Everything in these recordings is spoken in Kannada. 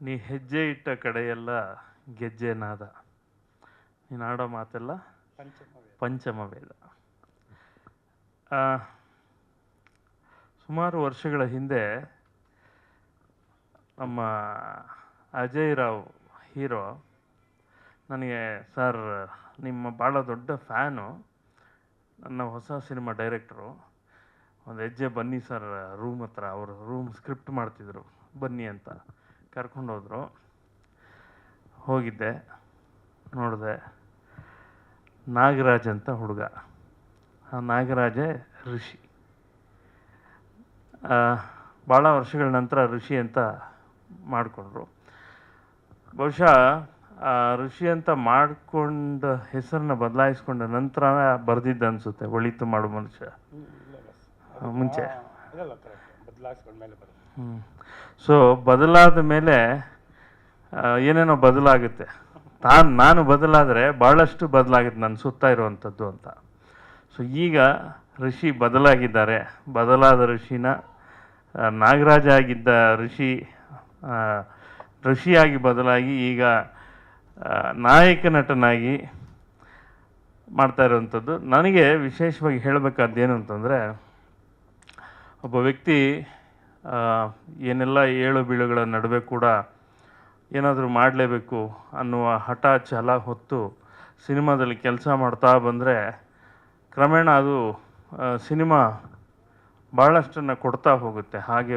ನೀ ಹೆಜ್ಜೆ ಇಟ್ಟ ಕಡೆಯೆಲ್ಲ ಗೆಜ್ಜೆ ನಾದ ನೀನು ಆಡೋ ಮಾತೆಲ್ಲ ಪಂಚಮ ವೇದ. ಸುಮಾರು ವರ್ಷಗಳ ಹಿಂದೆ ನಮ್ಮ ಅಜಯ್ ರಾವ್ ಹೀರೋ, ನನಗೆ ಸರ್ ನಿಮ್ಮ ಭಾಳ ದೊಡ್ಡ ಫ್ಯಾನು, ನನ್ನ ಹೊಸ ಸಿನಿಮಾ ಡೈರೆಕ್ಟ್ರು. ಒಂದು ಹೆಜ್ಜೆ ಬನ್ನಿ ಸರ್ ರೂಮ್ ಹತ್ರ, ಅವರು ರೂಮ್ ಸ್ಕ್ರಿಪ್ಟ್ ಮಾಡ್ತಿದ್ರು. ಬನ್ನಿ ಅಂತ. ಕರ್ಕೊಂಡೋದ್ರು. ಹೋಗಿದ್ದೆ ನೋಡಿದೆ ನಾಗರಾಜ್ ಅಂತ ಹುಡುಗ. ಆ ನಾಗರಾಜೇ ಋಷಿ. ಭಾಳ ವರ್ಷಗಳ ನಂತರ ಋಷಿ ಅಂತ ಮಾಡಿಕೊಂಡ್ರು. ಬಹುಶಃ ಋಷಿ ಅಂತ ಮಾಡಿಕೊಂಡ ಹೆಸರನ್ನ ಬದಲಾಯಿಸ್ಕೊಂಡ ನಂತರ ಬರೆದಿದ್ದ ಅನಿಸುತ್ತೆ ಒಳಿತು ಮಾಡೋ ಮನುಷ್ಯ. ಮುಂಚೆ. ಸೊ ಬದಲಾದ ಮೇಲೆ ಏನೇನೋ ಬದಲಾಗುತ್ತೆ. ತಾನು, ನಾನು ಬದಲಾದರೆ ಭಾಳಷ್ಟು ಬದಲಾಗುತ್ತೆ ನನ್ನ ಸುತ್ತ ಇರುವಂಥದ್ದು ಅಂತ. ಸೊ ಈಗ ಋಷಿ ಬದಲಾಗಿದ್ದಾರೆ. ಬದಲಾದ ಋಷಿನ ನಾಗರಾಜ ಆಗಿದ್ದ ಋಷಿ ಋಷಿಯಾಗಿ ಬದಲಾಗಿ ಈಗ ನಾಯಕ ನಟನಾಗಿ ಮಾಡ್ತಾ ಇರುವಂಥದ್ದು. ನನಗೆ ವಿಶೇಷವಾಗಿ ಹೇಳಬೇಕಾದ್ದೇನು ಅಂತಂದರೆ, ಒಬ್ಬ ವ್ಯಕ್ತಿ ಏನೆಲ್ಲ ಏಳು ಬೀಳುಗಳ ನಡುವೆ ಕೂಡ ಏನಾದರೂ ಮಾಡಲೇಬೇಕು ಅನ್ನುವ ಹಠ ಛಲ ಹೊತ್ತು ಸಿನಿಮಾದಲ್ಲಿ ಕೆಲಸ ಮಾಡ್ತಾ ಬಂದರೆ ಕ್ರಮೇಣ ಅದು ಸಿನಿಮಾ ಭಾಳಷ್ಟನ್ನು ಕೊಡ್ತಾ ಹೋಗುತ್ತೆ. ಹಾಗೆ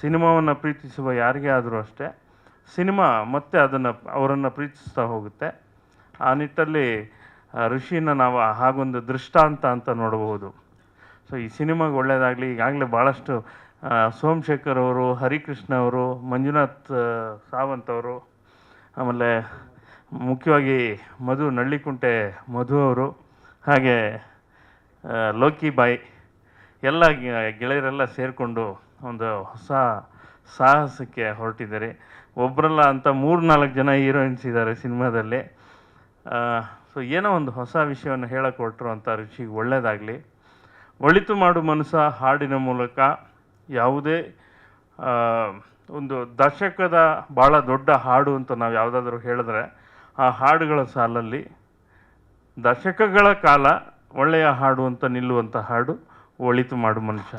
ಸಿನಿಮಾವನ್ನು ಪ್ರೀತಿಸುವ ಯಾರಿಗೇ ಆದರೂ ಅಷ್ಟೇ ಸಿನಿಮಾ ಮತ್ತೆ ಅದನ್ನು ಅವರನ್ನು ಪ್ರೀತಿಸ್ತಾ ಹೋಗುತ್ತೆ. ಆ ನಿಟ್ಟಲ್ಲಿ ಋಷಿನ ನಾವು ಹಾಗೊಂದು ದೃಷ್ಟಾಂತ ಅಂತ ನೋಡಬಹುದು. ಸೊ ಈ ಸಿನಿಮಾಗೆ ಒಳ್ಳೆಯದಾಗಲಿ ಈಗಾಗಲೇ ಭಾಳಷ್ಟು ಸೋಮಶೇಖರ್ ಅವರು, ಹರಿಕೃಷ್ಣ ಅವರು, ಮಂಜುನಾಥ್ ಸಾವಂತ್ ಅವರು, ಆಮೇಲೆ ಮುಖ್ಯವಾಗಿ ಮಧು ನಳ್ಳಿಕುಂಟೆ ಮಧು ಅವರು, ಹಾಗೆ ಲೋಕಿ ಬಾಯಿ ಎಲ್ಲ ಗೆಳೆಯರೆಲ್ಲ ಸೇರಿಕೊಂಡು ಒಂದು ಹೊಸ ಸಾಹಸಕ್ಕೆ ಹೊರಟಿದ್ದಾರೆ. ಒಬ್ಬರಲ್ಲ ಅಂತ ಮೂರು ನಾಲ್ಕು ಜನ ಹೀರೋಯಿನ್ಸ್ ಇದ್ದಾರೆ ಸಿನಿಮಾದಲ್ಲಿ. ಸೊ ಏನೋ ಒಂದು ಹೊಸ ವಿಷಯವನ್ನು ಹೇಳಕ್ಕೆ ಹೊರಟರು ಅಂತ ರುಚಿಗೆ ಒಳ್ಳೆಯದಾಗಲಿ ಒಳಿತು ಮಾಡು ಮನಸ್ಸ ಹಾಡಿನ ಮೂಲಕ. ಯಾವುದೇ ಒಂದು ದಶಕದ ಭಾಳ ದೊಡ್ಡ ಹಾಡು ಅಂತ ನಾವು ಯಾವುದಾದ್ರೂ ಹೇಳಿದ್ರೆ, ಆ ಹಾಡುಗಳ ಸಾಲಲ್ಲಿ ದಶಕಗಳ ಕಾಲ ಒಳ್ಳೆಯ ಹಾಡು ಅಂತ ನಿಲ್ಲುವಂಥ ಹಾಡು ಒಳಿತು ಮಾಡು ಮನುಷ್ಯ.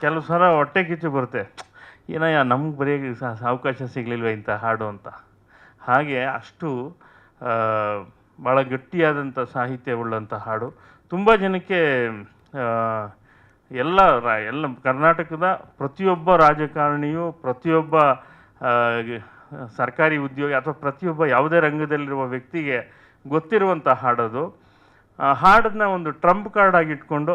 ಕೆಲವು ಸಲ ಹೊಟ್ಟೆ ಕಿಚ್ಚು ಬರುತ್ತೆ. ಏನಯ್ಯ, ನಮ್ಗೆ ಸ- ಅವಕಾಶ ಸಿಗಲಿಲ್ವ ಇಂಥ ಹಾಡು ಅಂತ. ಹಾಗೆ ಅಷ್ಟು ಭಾಳ ಗಟ್ಟಿಯಾದಂಥ ಸಾಹಿತ್ಯವುಳ್ಳಂಥ ಹಾಡು. ತುಂಬ ಜನಕ್ಕೆ ಎಲ್ಲ ಎಲ್ಲ ಕರ್ನಾಟಕದ ಪ್ರತಿಯೊಬ್ಬ ರಾಜಕಾರಣಿಯು ಪ್ರತಿಯೊಬ್ಬ ಸರ್ಕಾರಿ ಉದ್ಯೋಗಿ ಅಥವಾ ಪ್ರತಿಯೊಬ್ಬ ಯಾವುದೇ ರಂಗದಲ್ಲಿರುವ ವ್ಯಕ್ತಿಗೆ ಗೊತ್ತಿರುವಂಥ ಹಾಡದು. ಆ ಹಾಡನ್ನ ಒಂದು ಟ್ರಂಪ್ ಕಾರ್ಡ್ ಆಗಿ ಇಟ್ಕೊಂಡು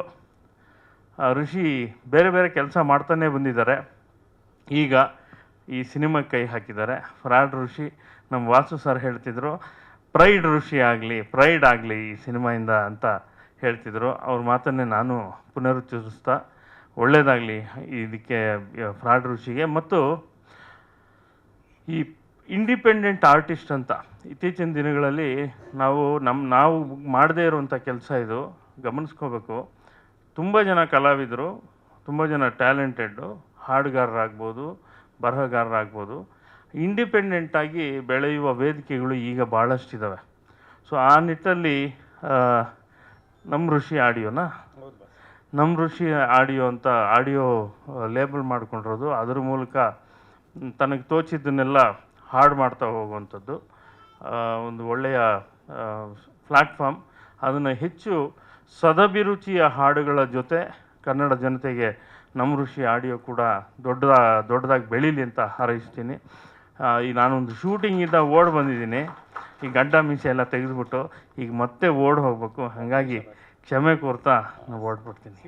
ಆ, ಋಷಿ ಬೇರೆ ಬೇರೆ ಕೆಲಸ ಮಾಡ್ತಾನೆ ಬಂದಿದ್ದಾರೆ. ಈಗ ಈ ಸಿನಿಮಾ ಕೈ ಹಾಕಿದ್ದಾರೆ. ಫ್ರಾಡ್ ಋಷಿ ನಮ್ಮ ವಾಸು ಸರ್ ಹೇಳ್ತಿದ್ರು ಪ್ರೈಡ್ ಋಷಿ ಆಗಲಿ ಪ್ರೈಡ್ ಆಗಲಿ ಈ ಸಿನಿಮಾಯಿಂದ ಅಂತ ಹೇಳ್ತಿದ್ರು. ಅವ್ರ ಮಾತನ್ನೇ ನಾನು ಪುನರುಚ್ಚರಿಸ್ತಾ ಒಳ್ಳೆಯದಾಗಲಿ ಇದಕ್ಕೆ ಫ್ರಾಡ್ ರುಚಿಗೆ ಮತ್ತು ಈ ಇಂಡಿಪೆಂಡೆಂಟ್ ಆರ್ಟಿಸ್ಟ್ ಅಂತ ಇತ್ತೀಚಿನ ದಿನಗಳಲ್ಲಿ ನಾವು ನಮ್ಮ ನಾವು ಮಾಡದೇ ಇರುವಂಥ ಕೆಲಸ ಇದು. ಗಮನಿಸ್ಕೋಬೇಕು. ತುಂಬ ಜನ ಕಲಾವಿದರು, ತುಂಬ ಜನ ಟ್ಯಾಲೆಂಟೆಡ್ಡು, ಹಾಡುಗಾರರಾಗ್ಬೋದು, ಬರಹಗಾರರಾಗ್ಬೋದು. ಇಂಡಿಪೆಂಡೆಂಟಾಗಿ ಬೆಳೆಯುವ ವೇದಿಕೆಗಳು ಈಗ ಭಾಳಷ್ಟಿದ್ದಾವೆ ಸೊ, ಆ ನಿಟ್ಟಲ್ಲಿ ನಮ್ಮ ಋಷಿ ಆಡಿಯೋನ? ನಮ್ಮ ಋಷಿ ಆಡಿಯೋ ಅಂತ ಆಡಿಯೋ ಲೇಬಲ್ ಮಾಡ್ಕೊಂಡಿರೋದು. ಅದ್ರ ಮೂಲಕ ತನಗೆ ತೋಚಿದ್ದನ್ನೆಲ್ಲ ಹಾಡು ಮಾಡ್ತಾ ಹೋಗುವಂಥದ್ದು. ಒಂದು ಒಳ್ಳೆಯ ಪ್ಲ್ಯಾಟ್ಫಾರ್ಮ್ ಅದನ್ನು ಹೆಚ್ಚು ಸದಭಿರುಚಿಯ ಹಾಡುಗಳ ಜೊತೆ ಕನ್ನಡ ಜನತೆಗೆ ನಮ್ಮ ಋಷಿ ಆಡಿಯೋ ಕೂಡ ದೊಡ್ಡದ ದೊಡ್ಡದಾಗಿ ಬೆಳೀಲಿ ಅಂತ ಹಾರೈಸ್ತೀನಿ. ಈ ನಾನೊಂದು ಶೂಟಿಂಗಿಂದ ಓಡ್ ಬಂದಿದ್ದೀನಿ. ಈ ಗಡ್ಡ ಮೀಸೆ ಎಲ್ಲ ತೆಗೆದುಬಿಟ್ಟು ಈಗ ಮತ್ತೆ ಓಡ್ ಹೋಗ್ಬೇಕು. ಹಾಗಾಗಿ ಕ್ಷಮೆ ಕೋರ್ತಾ ನಾನು ಓಡ್ಬಿಡ್ತೀನಿ.